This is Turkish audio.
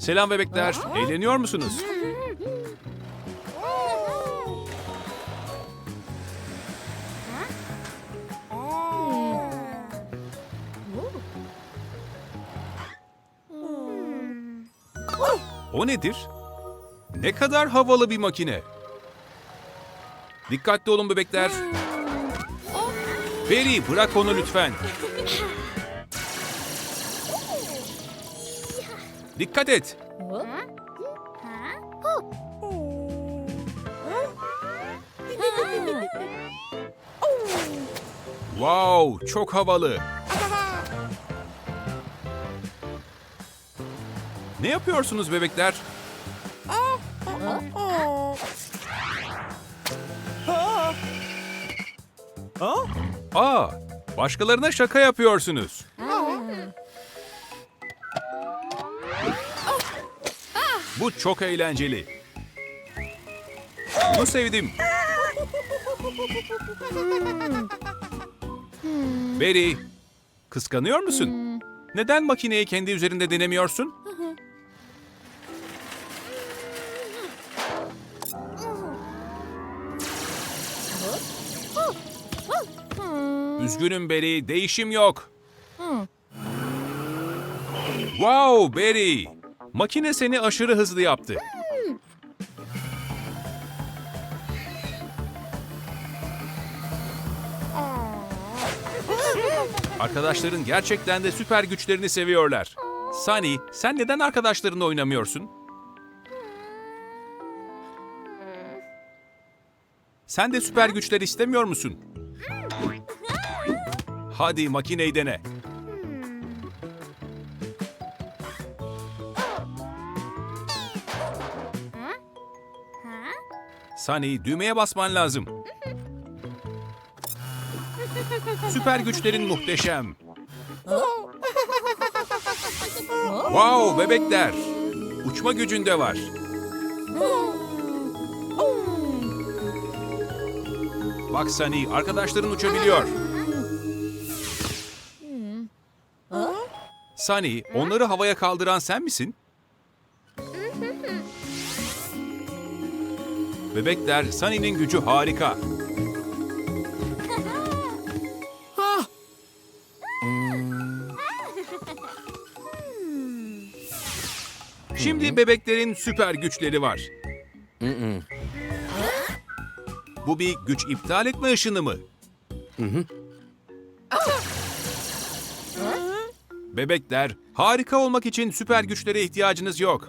Selam bebekler. Eğleniyor musunuz? O nedir? Ne kadar havalı bir makine. Dikkatli olun bebekler. Beri bırak onu lütfen. Dikkat et. Wow, çok havalı. Ne yapıyorsunuz bebekler? Aa, başkalarına şaka yapıyorsunuz. Bu çok eğlenceli. Bunu sevdim. Barry, kıskanıyor musun? Neden makineyi kendi üzerinde denemiyorsun? Üzgünüm Barry, değişim yok. Wow Barry! Makine seni aşırı hızlı yaptı. Arkadaşların gerçekten de süper güçlerini seviyorlar. Sunny, sen neden arkadaşlarınla oynamıyorsun? Sen de süper güçler istemiyor musun? Hadi makineyi dene. Sunny, düğmeye basman lazım. Süper güçlerin muhteşem. Wow bebekler. Uçma gücünde var. Bak Sunny, arkadaşların uçabiliyor. Sunny, onları havaya kaldıran sen misin? Bebekler, Sunny'nin gücü harika. Şimdi bebeklerin süper güçleri var. Bu bir güç iptal etme ışını mı? Bebekler, harika olmak için süper güçlere ihtiyacınız yok.